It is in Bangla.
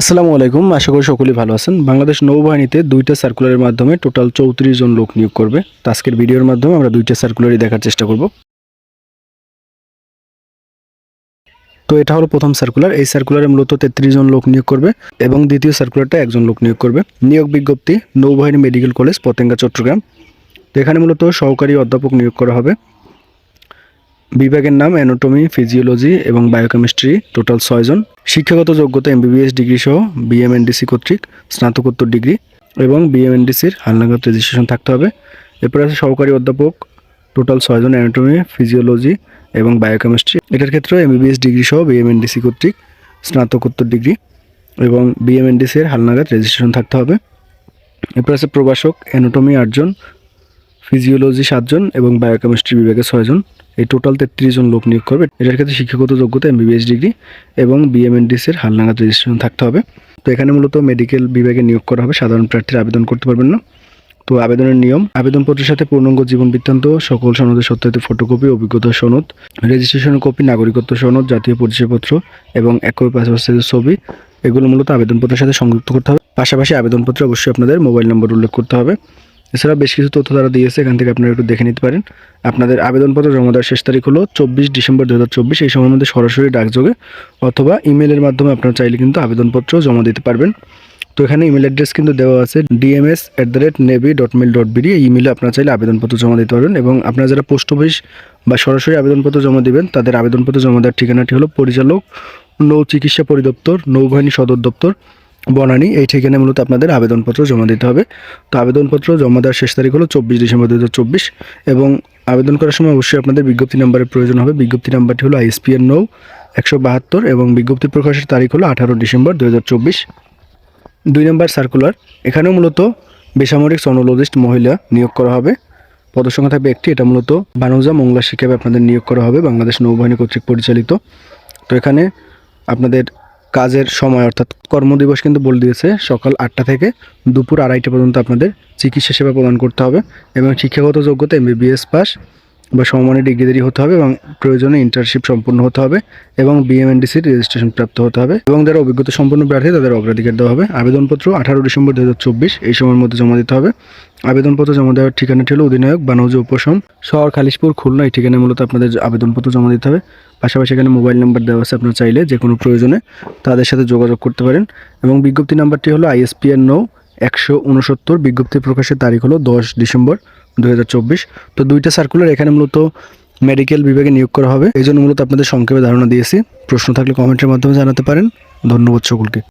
আসসালামু আলাইকুম, আশা করি সকলেই ভালো আছেন। বাংলাদেশ নৌবাহিনীতে দুইটা সার্কুলারের মাধ্যমে টোটাল চৌত্রিশ জন লোক নিয়োগ করবে। তো আজকের ভিডিওর মাধ্যমে আমরা দুইটা সার্কুলারই দেখার চেষ্টা করব। তো এটা হলো প্রথম সার্কুলার এই সার্কুলারে মূলত তেত্রিশ জন লোক নিয়োগ করবে এবং দ্বিতীয় সার্কুলারটা একজন লোক নিয়োগ করবে। নিয়োগ বিজ্ঞপ্তি নৌবাহিনী মেডিকেল কলেজ, পতেঙ্গা, চট্টগ্রাম। এখানে মূলত সহকারী অধ্যাপক নিয়োগ করা হবে। বিভাগের নাম অ্যানোটমি ফিজিওলজি এবং বায়োকেমিস্ট্রি টোটাল ছয়জন শিক্ষাগত যোগ্যতা এমবিবিএস ডিগ্রি সহ বিএমএনডিসি কর্তৃক, স্নাতকোত্তর ডিগ্রি এবং বিএমএনডিসির হালনাগাদ রেজিস্ট্রেশন থাকতে হবে। এরপর আছে সহকারী অধ্যাপক টোটাল ছয়জন অ্যানোটমি ফিজিওলজি এবং বায়োকেমিস্ট্রি এটার ক্ষেত্রে এমবিবিএস ডিগ্রি সহ বিএমএনডিসি কর্তৃক স্নাতকোত্তর ডিগ্রি এবং বিএমএনডিসি এর হালনাগাদ রেজিস্ট্রেশন থাকতে হবে। এরপর আছে প্রভাষক অ্যানোটমি আটজন ফিজিওলজি সাতজন এবং বায়োকেমিস্ট্রি বিভাগে ছয়জন। এই টোটাল তেত্রিশ জন লোক নিয়োগ করবে। এটার ক্ষেত্রে শিক্ষাগত যোগ্যতা এমবিবিএস ডিগ্রি এবং বিএমএনডিসির হালনাগাদ রেজিস্ট্রেশন থাকতে হবে। তো এখানে মূলত মেডিকেল বিভাগে নিয়োগ করা হবে। সাধারণ প্রার্থীরা আবেদন করতে পারবেন না। তো আবেদনের নিয়ম আবেদনপত্রের সাথে পূর্ণাঙ্গ জীবন বৃত্তান্ত, সকল সনদের সত্যায়িত ফটোকপি অভিজ্ঞতা সনদ রেজিস্ট্রেশন কপি নাগরিকত্ব সনদ, জাতীয় পরিচয়পত্র এবং এক কপি ছবি, এগুলো মূলত আবেদনপত্রের সাথে সংযুক্ত করতে হবে। পাশাপাশি আবেদনপত্রে অবশ্যই আপনাদের মোবাইল নম্বর উল্লেখ করতে হবে। এছাড়া বেশ কিছু তথ্য তারা দিয়েছে, এখান থেকে আপনারা একটু দেখে নিতে পারেন। আপনাদের আবেদনপত্র জমা দেওয়ার শেষ তারিখ হলো চব্বিশ ডিসেম্বর দু হাজার চব্বিশ, এই সময়ের মধ্যে সরাসরি ডাকযোগে অথবা ইমেলের মাধ্যমে আপনারা চাইলে কিন্তু আবেদনপত্র জমা দিতে পারবেন। তো এখানে ইমেল অ্যাড্রেস কিন্তু দেওয়া আছে DMS at the rate navy dot mil dot BD এই ইমেলে আপনারা চাইলে আবেদনপত্র জমা দিতে পারবেন এবং আপনারা যারা পোস্ট অফিস বা সরাসরি আবেদনপত্র জমা দিবেন, তাদের আবেদনপত্র জমা দেওয়ার ঠিকানাটি হলো পরিচালক, নৌ চিকিৎসা পরিদপ্তর, নৌবাহিনী সদর দপ্তর। বনানী, এই ঠিকানায় মূলত আপনাদের আবেদনপত্র জমা দিতে হবে। তো আবেদনপত্র জমা দেওয়ার শেষ তারিখ হলো চব্বিশ ডিসেম্বর দু হাজার চব্বিশ এবং আবেদন করার সময় অবশ্যই আপনাদের বিজ্ঞপ্তি নাম্বারের প্রয়োজন হবে। বিজ্ঞপ্তি নাম্বারটি হলো আইএসপিএন নৌ একশো বাহাত্তর এবং বিজ্ঞপ্তি প্রকাশের তারিখ হলো আঠারো ডিসেম্বর দু হাজার চব্বিশ। দুই নম্বর সার্কুলার, এখানেও মূলত বেসামরিক সনোলজিস্ট মহিলা নিয়োগ করা হবে। পদসংখ্যা থাকবে একটি, এটা মূলত বানুজা মংলা শিক্ষাবে আপনাদের নিয়োগ করা হবে, বাংলাদেশ নৌবাহিনী কর্তৃক পরিচালিত। তো এখানে আপনাদের কাজের সময়, অর্থাৎ কর্মদিবস কিন্তু বলে দিয়েছে, সকাল আটটা থেকে দুপুর আড়াইটা পর্যন্ত আপনাদের চিকিৎসা সেবা প্রদান করতে হবে এবং শিক্ষাগত যোগ্যতা এমবিবিএস পাস। বা সমমানের ডিগ্রিধারী হতে হবে এবং প্রয়োজনে ইন্টার্নশিপ সম্পূর্ণ হতে হবে এবং বিএমএনডিসির রেজিস্ট্রেশন প্রাপ্ত হতে হবে এবং যারা অভিজ্ঞতা সম্পন্ন প্রার্থী তাদের অগ্রাধিকার দেওয়া হবে। আবেদনপত্র আঠারো ডিসেম্বর দু হাজার চব্বিশ, এই সময়ের মধ্যে জমা দিতে হবে। আবেদনপত্র জমা দেওয়ার ঠিকানাটি হলো অধিনায়ক বানৌজ উপশম, শহর খালিশপুর, খুলনা। এই ঠিকানায় মূলত আপনাদের আবেদনপত্র জমা দিতে হবে। পাশাপাশি এখানে মোবাইল নাম্বার দেওয়া আছে আপনারা চাইলে যে কোনো প্রয়োজনে তাদের সাথে যোগাযোগ করতে পারেন। এবং বিজ্ঞপ্তি নাম্বারটি হলো আইএসপিএন নৌ একশো উনসত্তর। বিজ্ঞপ্তি প্রকাশের তারিখ হলো দশ ডিসেম্বর দু হাজার চব্বিশ। তো দুইটা সার্কুলার এখানে মূলত মেডিকেল বিভাগে নিয়োগ করা হবে। এই জন্য মূলত আপনাদের সংক্ষেপে ধারণা দিয়েছি। প্রশ্ন থাকলে কমেন্টের মাধ্যমে জানাতে পারেন। ধন্যবাদ সকলকে।